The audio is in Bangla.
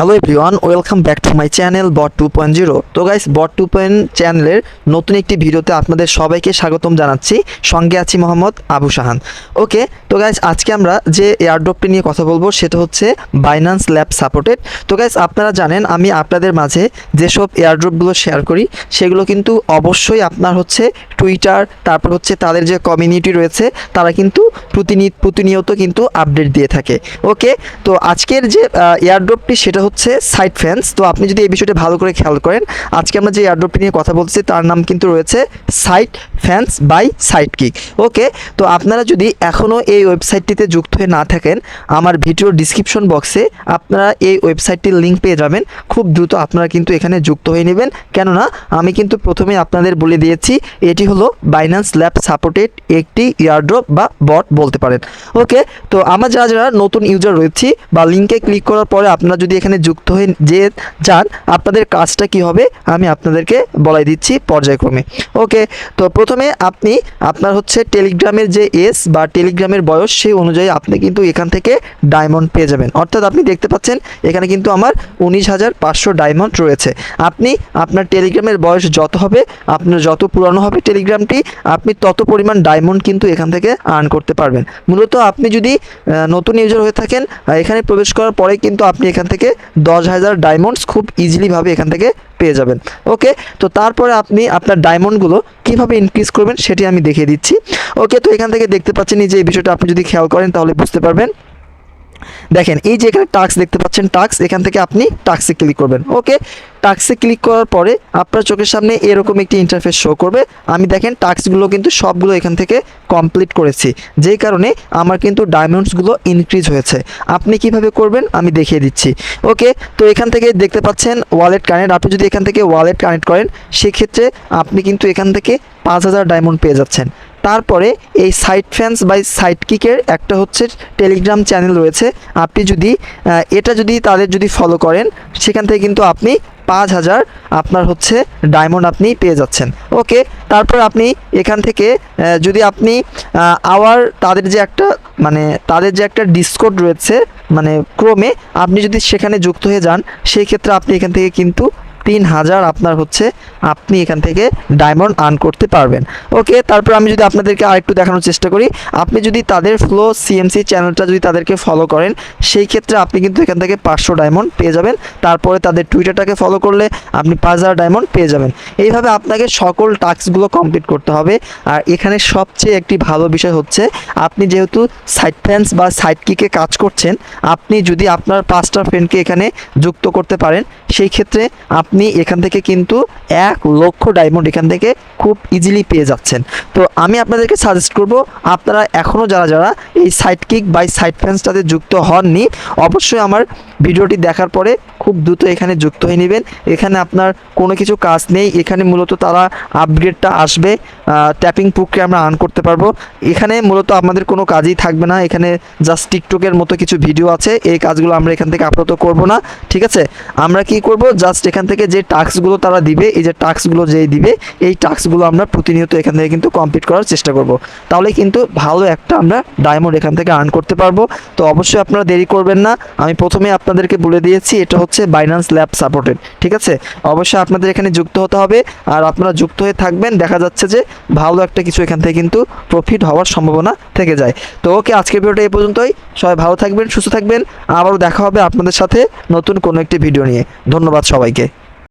Hello everyone welcome back to my channel bot two point zero তো গাইস বট টু পয়েন্ট চ্যানেলের নতুন একটি ভিডিওতে আপনাদের সবাইকে স্বাগতম জানাচ্ছি। সঙ্গে আছি মোহাম্মদ আবু শাহান। ওকে তো গাইস আজকে আমরা যে এয়ারড্রপটি নিয়ে কথা বলব, সেটা হচ্ছে বাইন্যান্স ল্যাব সাপোর্টেড তো গাইস আপনারা জানেন, আমি আপনাদের মাঝে যেসব এয়ারড্রপগুলো শেয়ার করি, সেগুলো কিন্তু অবশ্যই আপনার হচ্ছে টুইটার তারপর হচ্ছে তাদের যে কমিউনিটি রয়েছে, তারা কিন্তু প্রতিনিয়ত কিন্তু আপডেট দিয়ে থাকে। ওকে তো আজকের যে এয়ারড্রপটি সেটা হচ্ছে সাইড ফ্যান্স তো আপনি যদি এই বিষয়টা ভালো করে খেয়াল করেন, আজকে আমরা যে এয়ারড্রপটি নিয়ে কথা বলছি, তার নাম কিন্তু রয়েছে site fans by site kick okay তো আপনারা যদি এখনও এই ওয়েবসাইটটিতে যুক্ত হয়ে না থাকেন, আমার ভিডিওর ডিসক্রিপশন বক্সে আপনারা এই ওয়েবসাইটটির লিঙ্ক পেয়ে যাবেন। খুব দ্রুত আপনারা কিন্তু এখানে যুক্ত হয়ে নেবেন। কেননা, আমি কিন্তু প্রথমে আপনাদের বলে দিয়েছি, এটি হলো বাইন্যান্স ল্যাব সাপোর্টেড একটি ইয়ারড্রপ বা বট বলতে পারেন। ওকে তো আমার যারা যারা নতুন ইউজার রয়েছি বা লিঙ্কে ক্লিক করার পরে আপনারা যদি এখানে যুক্ত হয়ে যে যান, আপনাদের কাজটা কি হবে, আমি আপনাদেরকে বলাই দিচ্ছি পর্যায়ক্রমে। ওকে, তো প্রথমে আপনি, আপনার হচ্ছে টেলিগ্রামের যে এস বা টেলিগ্রামের বয়স, সেই অনুযায়ী আপনি কিন্তু এখান থেকে ডায়মন্ড পেয়ে যাবেন। অর্থাৎ আপনি দেখতে পাচ্ছেন, এখানে কিন্তু আমার উনিশ হাজার পাঁচশো ডায়মন্ড রয়েছে। আপনি, আপনার টেলিগ্রামের বয়স যত হবে, আপনার যত পুরানো হবে টেলিগ্রামটি, আপনি তত পরিমাণ ডায়মন্ড কিন্তু এখান থেকে আর্ন করতে পারবেন। মূলত আপনি যদি নতুন ইউজার হয়ে থাকেন এখানে প্রবেশ করার পরে কিন্তু আপনি এখান থেকে দশ হাজার ডায়মন্ডস খুব ইজিলিভাবে এখান থেকে পেয়ে যাবেন। ওকে তো তারপরে আপনি আপনার ডায়মন্ডগুলো কীভাবে ইনক্রিজ করবেন সেটি আমি দেখিয়ে দিচ্ছি। ওকে তো এখান থেকে দেখতে পাচ্ছেন যে এই বিষয়টা আপনি যদি খেয়াল করেন তাহলে বুঝতে পারবেন। দেখেন, এই যে এখানে টাক্স দেখতে পাচ্ছেন টাক্স এখান থেকে আপনি টাক্সে ক্লিক করবেন, ওকে? টাক্সে ক্লিক করার পরে আপনার চোখের সামনে এরকম একটি ইন্টারফেস শো করবে। আমি দেখেন টাক্সগুলো কিন্তু সবগুলো এখান থেকে কমপ্লিট করেছি, যেই কারণে আমার কিন্তু ডায়মন্ডসগুলো ইনক্রিজ হয়েছে। আপনি কীভাবে করবেন, আমি দেখিয়ে দিচ্ছি, ওকে? তো এখান থেকে দেখতে পাচ্ছেন ওয়ালেট কানেক্ট আপনি যদি এখান থেকে ওয়ালেট কানেক্ট করেন, সেক্ষেত্রে আপনি কিন্তু এখান থেকে পাঁচ হাজার ডায়মন্ড পেয়ে যাচ্ছেন। তারপরে এই সাইট ফ্যান্স বাই সাইট কিকের একটা হচ্ছে টেলিগ্রাম চ্যানেল রয়েছে। আপনি যদি এটা যদি তাদের যদি ফলো করেন, সেখান থেকে কিন্তু আপনি পাঁচ হাজার আপনার হচ্ছে ডায়মন্ড আপনি পেয়ে যাচ্ছেন। ওকে তারপর আপনি এখান থেকে যদি আপনি আওয়ার তাদের যে একটা মানে তাদের যে একটা ডিসকোড রয়েছে মানে ক্রমে আপনি যদি সেখানে যুক্ত হয়ে যান, সেই ক্ষেত্রে আপনি এখান থেকে কিন্তু তিন হাজার আপনার হচ্ছে আপনি এখান থেকে ডায়মন্ড আর্ন করতে পারবেন। ওকে তারপর আমি যদি আপনাদেরকে আরেকটু দেখানোর চেষ্টা করি, আপনি যদি তাদের ফ্লো সিএমসি চ্যানেলটা যদি তাদেরকে ফলো করেন, সেই ক্ষেত্রে আপনি কিন্তু এখান থেকে পাঁচশো ডায়মন্ড পেয়ে যাবেন। তারপরে তাদের টুইটারটাকে ফলো করলে আপনি পাঁচ হাজার ডায়মন্ড পেয়ে যাবেন। এইভাবে আপনাকে সকল টাস্কগুলো কমপ্লিট করতে হবে। আর এখানে সবচেয়ে একটি ভালো বিষয় হচ্ছে, আপনি যেহেতু সাইড ফ্যান্স বা সাইড কিকে কাজ করছেন, আপনি যদি আপনার পাঁচটা ফ্রেন্ডকে এখানে যুক্ত করতে পারেন, সেই ক্ষেত্রে আপনি এখান থেকে কিন্তু এক লক্ষ ডায়মন্ড এখান থেকে খুব ইজিলি পেয়ে যাচ্ছেন। তো আমি আপনাদেরকে সাজেস্ট করব, আপনারা এখনও যারা যারা এই সাইড কিক বাই সাইড ফ্যান্সটাতে যুক্ত হননি, অবশ্যই আমার ভিডিওটি দেখার পরে খুব দ্রুত এখানে যুক্ত হয়ে নেবেন। এখানে আপনার কোনো কিছু কাজ নেই, এখানে মূলত তারা আপগ্রেডটা আসবে ট্যাপিং প্রক্রিয়া আমরা আর্ন করতে পারব। এখানে মূলত আমাদের কোনো কাজই থাকবে না, এখানে জাস্ট টিকটকের মতো কিছু ভিডিও আছে, এই কাজগুলো আমরা এখান থেকে আপাতত করব না, ঠিক আছে? আমরা কি করব? জাস্ট এখান থেকে যে টাস্কগুলো তারা দিবে, এই যে টাস্কগুলো যেই দিবে, এই টাস্কগুলো আমরা প্রতিনিয়ত এখান থেকে কিন্তু কমপ্লিট করার চেষ্টা করব। তাহলে কিন্তু ভালো একটা আমরা ডায়মন্ড এখান থেকে আর্ন করতে পারব। তো অবশ্যই আপনারা দেরি করবেন না। আমি প্রথমে আপনাদেরকে বলে দিয়েছি, এটা হচ্ছে বাইন্যান্স ল্যাব সাপোর্টেড ঠিক আছে? অবশ্যই আপনাদের এখানে যুক্ত হতে হবে। আর আপনারা যুক্ত হয়ে থাকবেন, দেখা যাচ্ছে যে ভালো একটা কিছু এখান থেকে কিন্তু প্রফিট হওয়ার সম্ভাবনা থেকে যায়। তো ওকে, আজকের ভিডিওটা এই পর্যন্তই। সবাই ভালো থাকবেন, সুস্থ থাকবেন। আবারও দেখা হবে আপনাদের সাথে নতুন কোনো একটি ভিডিও নিয়ে। ধন্যবাদ সবাইকে।